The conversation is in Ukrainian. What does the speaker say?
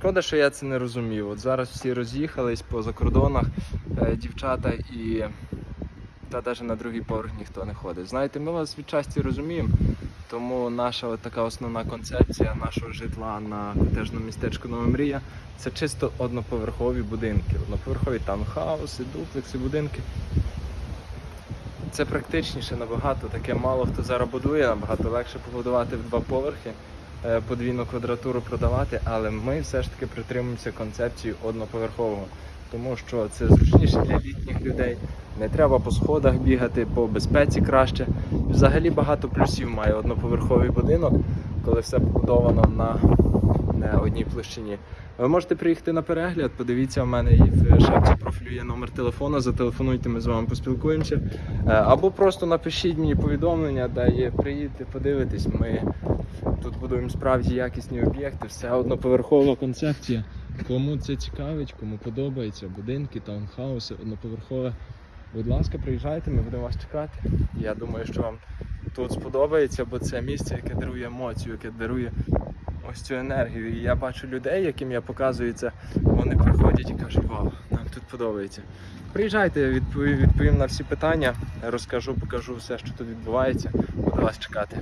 Шкода, що я це не розумів. От зараз всі роз'їхались по закордонах, е, дівчата і та навіть на другий поверх ніхто не ходить. Знаєте, ми вас відчасті розуміємо, тому наша от така основна концепція нашого житла на котежному містечку Нова Мрія це чисто одноповерхові будинки, одноповерхові таунхауси, дуплекси, будинки. Це практичніше набагато, таке мало хто зараз будує, набагато легше побудувати в два поверхи, подвійну квадратуру продавати, але ми все ж таки притримуємося концепції одноповерхового, тому що це зручніше для літніх людей. Не треба по сходах бігати, по безпеці краще. Взагалі багато плюсів має одноповерховий будинок, коли все побудовано на одній площині. Ви можете приїхати на перегляд, подивіться, у мене в шапці профілю є номер телефону, зателефонуйте, ми з вами поспілкуємося. Е, Або просто напишіть мені повідомлення, де є, приїдьте, подивитесь. Ми тут будуємо справді якісні об'єкти, все одноповерхова концепція. Кому це цікавить, кому подобається, будинки, таунхауси, одноповерхове. Будь ласка, приїжджайте, ми будемо вас чекати. Я думаю, що вам тут сподобається, бо це місце, яке дарує емоцію, яке дарує ось цю енергію. І я бачу людей, яким я показую це, вони приходять і кажуть, вау, нам тут подобається. Приїжджайте, відповім на всі питання, розкажу, покажу все, що тут відбувається. Буду вас чекати.